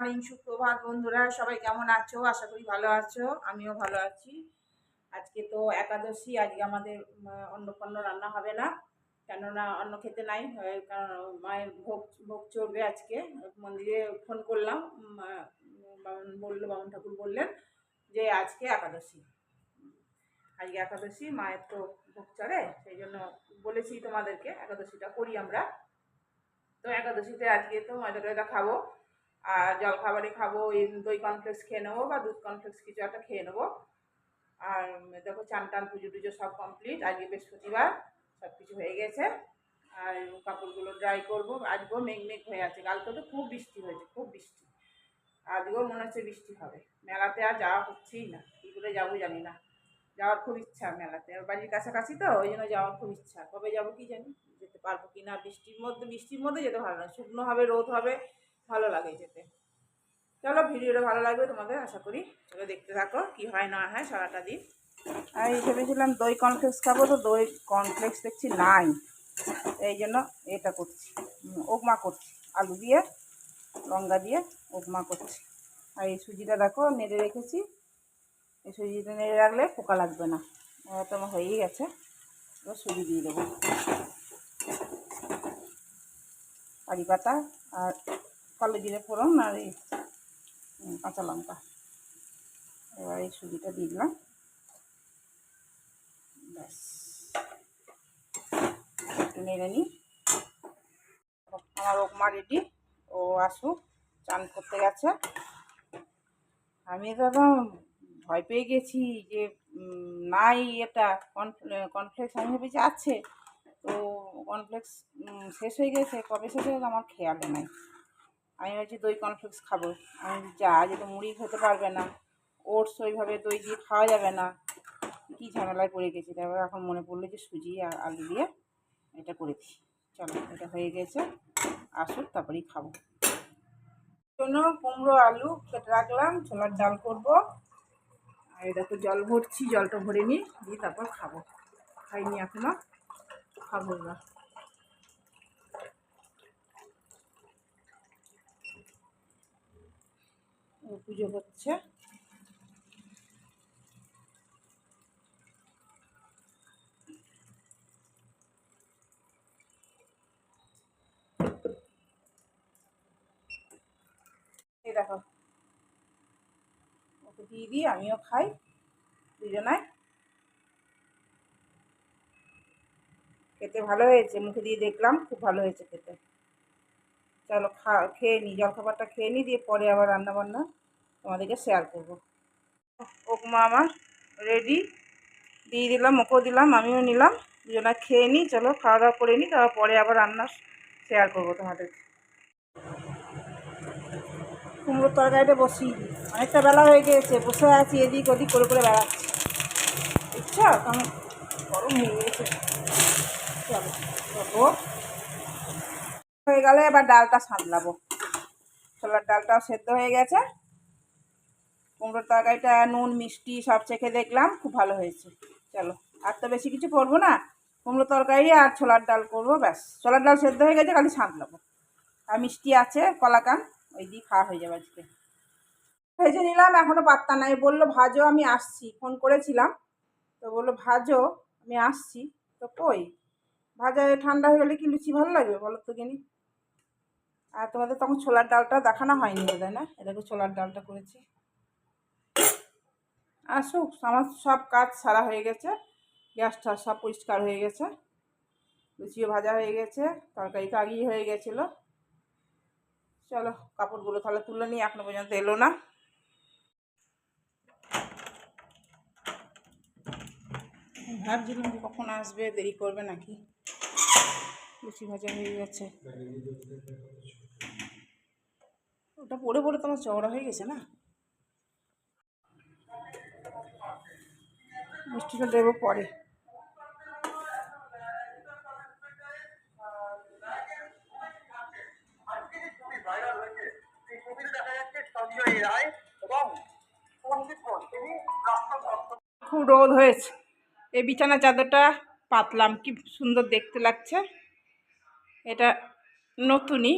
Morning সুপ্রভাত বন্ধুরা, সবাই কেমন আছো? আশা করি ভালো আছো, আমিও ভালো আছি। আজকে তো একাদশী, আজকে আমাদের অন্ন ফন্ন রান্না হবে না, কেননা অন্ন খেতে নাই কারণ মায়ের ভোগ ভোগ চলবে আজকে। মন্দিরে ফোন করলাম বলল, বামন ঠাকুর বললেন যে আজকে একাদশী। আজকে একাদশী, মায়ের তো ভোগ চড়ে, সেই জন্য বলেছি তোমাদেরকে, একাদশীটা করি আমরা। তো একাদশীতে আজকে তো ময়দা টয়দা খাব। আর জল খাবারে খাব দই কনফ্লেক্স খেয়ে নেব বা দুধ কনফ্লেক্স কিছু একটা খেয়ে নেব। আর দেখো চান টান পুজো টুজো সব কমপ্লিট আজকে বৃহস্পতিবার সব কিছু হয়ে গেছে। আর কাপড়গুলো ড্রাই করব, আজকেও মেঘ মেঘ হয়ে আছে কালকে তো খুব বৃষ্টি হয়েছে, খুব বৃষ্টি। আজকেও মনে হচ্ছে বৃষ্টি হবে, মেলাতে আর যাওয়া হচ্ছেই না, কী করে যাব জানি না। যাওয়ার খুব ইচ্ছা মেলাতে বাড়ির কাছাকাছি তো, ওই জন্য যাওয়ার খুব ইচ্ছা, কবে যাব কি জানি, যেতে পারব কি না, বৃষ্টির মধ্যে বৃষ্টির মধ্যে যেতে ভালো না, শুকনো হবে, রোদ হবে ভালো লাগে যেতে। চলো ভিডিওটা ভালো লাগবে তোমাদের, আশা করি। চলো দেখতে থাকো কি হয় না হয় সারাটা দিন। আর এই ভেবেছিলাম দই কর্নফ্লেক্স খাব, তো দই কর্নফ্লেক্স দেখছি নাই। এই জন্য এটা করছি উপমা করছি। আলু দিয়ে, লঙ্কা দিয়ে উপমা করছি। আর এই সুজিটা দেখো, নেড়ে রেখেছি। এই সুজিটা নেড়ে রাখলে পোকা লাগবে না। তো আমার হয়েই গেছে। এবার সুজি দিয়ে দেবো। কারি পাতা আর কালো জিরে ফোড়ন আর এই কাঁচা লঙ্কা। এবার এই সুজিটা দিয়ে দিলাম। ব্যাস। একটু নিই। আমার উপমা রেডি। ও আসুক, চান করতে গেছে। আমি একদম ভয় পেয়ে গেছি যে নাই এটা। কনফ্লেক্স আমি ভেবেছি আছে। তো কনফ্লেক্স শেষ হয়ে গেছে। কবে শেষ হয়ে গেছে আমার খেয়ালে নাই। আমি ভাবছি দই কনফ্লেক্স খাব। আমি যা, আজ তো মুড়ি খেতে পারবে না। ওটস ওইভাবে দই দিয়ে খাওয়া যাবে না। কী ঝামেলায় পড়ে গেছি। তারপর এখন মনে পড়ল যে সুজি আর আলু দিয়ে এটা করেছি চলো, এটা হয়ে গেছে। আসুক, তারপরেই খাব। জন্য কুমড়ো, আলু কেটে রাখলাম। ছোলার ডাল করব। আর এটা তো জল ভরছি, জলটা ভরে নিই, দিয়ে তারপর খাব। খাইনি এখনও। খাব এবার। ও পুজো হচ্ছে। দেখো। ওকে দিয়ে দিই, আমিও খাই দুজনায় খেতে ভালো হয়েছে, মুখে দিয়ে দেখলাম, খুব ভালো হয়েছে খেতে। চলো খা, খেয়ে নিই জলখাবারটা খেয়ে নিই দিয়ে পরে আবার রান্না বান্না তোমাদেরকে শেয়ার করব। উপমা আমার রেডি দিয়ে দিলাম, ওকেও দিলাম, আমিও নিলাম, দুজনা খেয়ে নিই, চলো খাওয়া দাওয়া করে নিই, তারপর পরে আবার রান্না শেয়ার করব তোমাদেরকে কুমড়োর তরকারিটা বসিয়ে দিই। অনেকটা বেলা হয়ে গিয়েছে, বসে আছি, এদিক ওদিক করে করে বেড়াচ্ছি। ইচ্ছা কারণ গরম হয়ে গেছে চলো হয়ে গেলে এবার ডালটা সাঁতলাবো ছোলার ডালটাও সেদ্ধ হয়ে গেছে। কুমড়োর তরকারিটা, নুন, মিষ্টি সব চেখে দেখলাম, খুব ভালো হয়েছে। চলো, আর তো বেশি কিছু করব না। কুমড়ো তরকারি আর ছোলার ডাল করব, ব্যাস। ছোলার ডাল সেদ্ধ হয়ে গেছে, খালি সাঁতলাবো আর মিষ্টি আছে কলাকান ওই দিয়ে খাওয়া হয়ে যাবে আজকে। ভেজে নিলাম এখনও পাত্তা নাই। বলল, ভাজো, আমি আসছি। ফোন করেছিলাম, তো বলল, ভাজো, আমি আসছি। তো কই? ভাজা ঠান্ডা হয়ে গেলে কি লুচি ভালো লাগবে, বলো তো কিনি আর তোমাদের তখন ছোলার ডালটা দেখানো হয়নি বোধহয়, না? এটাকে ছোলার ডালটা করেছি। আসুক, আমার সব কাজ সারা হয়ে গেছে, গ্যাসটা সব পরিষ্কার হয়ে গেছে, লুচিও ভাজা হয়ে গেছে, তরকারি তো আগেই হয়ে গেছিল। চলো, কাপড়গুলো তাহলে তুলে নিই, এখনও পর্যন্ত এলো না। ভাবছিলাম যে কখন আসবে, দেরি করবে নাকি? লুচি ভাজা হয়ে গেছে। ওটা পড়ে পড়ে তোমার চওড়া হয়ে গেছে না? মিষ্টিটা দেবো পরে। খুব রোদ হয়েছে। এই বিছানা চাদরটা পাতলাম, কি সুন্দর দেখতে লাগছে। এটা নতুনই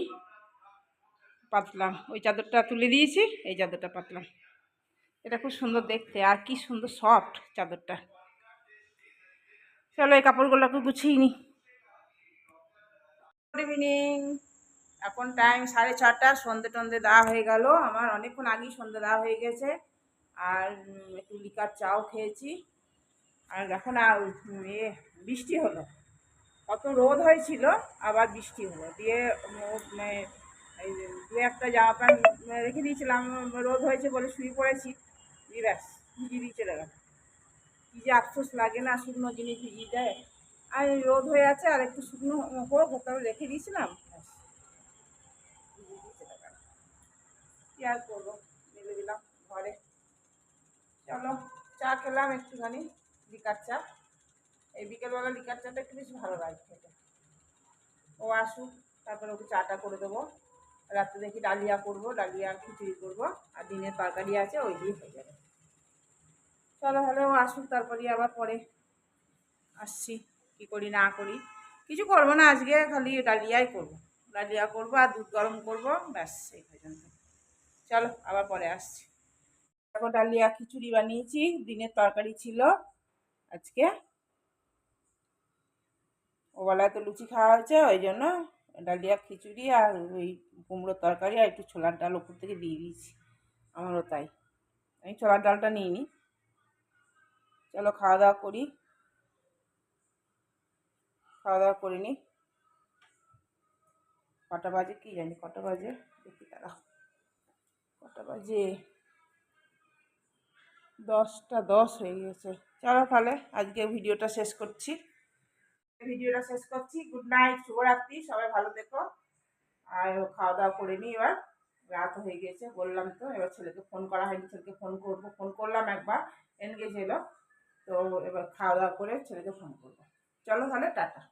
পাতলাম। ওই চাদরটা তুলে দিয়েছি, এই চাদরটা পাতলাম। এটা খুব সুন্দর দেখতে আর কি সুন্দর সফট চাদরটা। চলো এই কাপড়গুলোকে গুছিয়ে নি। গুড ইভিনিং এখন টাইম সাড়ে ছটা সন্ধে টন্ধে দেওয়া হয়ে গেল। আমার অনেকক্ষণ আগেই সন্ধে দেওয়া হয়ে গেছে। আর একটু লিকার চাও খেয়েছি। আর এখন আর এ বৃষ্টি হলো। কত রোদ হয়েছিল আবার বৃষ্টি হলো। দিয়ে মানে, দু একটা জামা প্যান্ট রেখে দিয়েছিলাম রোদ হয়েছে বলে শুয়ে পড়েছি। দিয়ে ব্যাস ভিজিয়ে দিয়ে চলে গেল কী যে আফসোস লাগে না শুকনো জিনিস ভিজিয়ে দেয়। আর রোদ হয়ে আছে, আর একটু শুকনো হোক তাহলে রেখে দিয়েছিলাম। ব্যাস ভিজিয়ে দিয়ে চলে গেল কী আর করব? মেলে দিলাম ঘরে। চলো, চা খেলাম একটুখানি, লিকার চা। এই বিকেলবেলা লিকার চাটা একটু বেশি ভালো লাগে খেতে। ও আসুক, তারপরে ওকে চাটা করে দেবো। রাত্রে দেখি ডালিয়া করব, ডালিয়া খিচুড়ি করব, আর দিনের তরকারি আছে, ওই দিয়ে হয়ে যাবে। চলো তাহলে ও আসুক তারপরে আবার পরে আসছি, কি করি না করি। কিছু করব না আজকে, খালি ডালিয়াই করব। ডালিয়া করব আর দুধ গরম করব, ব্যাস এই পর্যন্ত। চলো, আবার পরে আসছি। দেখো ডালিয়া খিচুড়ি বানিয়েছি দিনের তরকারি ছিল আজকে। ওবেলায় তো লুচি খাওয়া হয়েছে, ওই জন্য ডালিয়া খিচুড়ি আর ওই কুমড়োর তরকারি আর একটু ছোলার ডাল ওপর থেকে দিয়ে দিয়েছি। আমারও তাই। আমি ছোলার ডালটা নিইনি। চলো খাওয়া দাওয়া করি। খাওয়া দাওয়া করে নিই কটা বাজে কী জানি? কটা বাজে? দেখি তারা কটা বাজে? দশটা দশ হয়ে গেছে। চলো তাহলে আজকে ভিডিওটা শেষ করছি। ভিডিওটা শেষ করছি। গুড নাইট শুভরাত্রি, সবাই ভালো দেখো আর খাওয়া দাওয়া করে নিই এবার। রাত হয়ে গেছে বললাম তো, এবার ছেলেকে ফোন করা হয়নি, ছেলেকে ফোন করব। ফোন করলাম একবার এনগেজ এলো তো এবার খাওয়া দাওয়া করে ছেলেকে ফোন করব। চলো তাহলে, টাটা।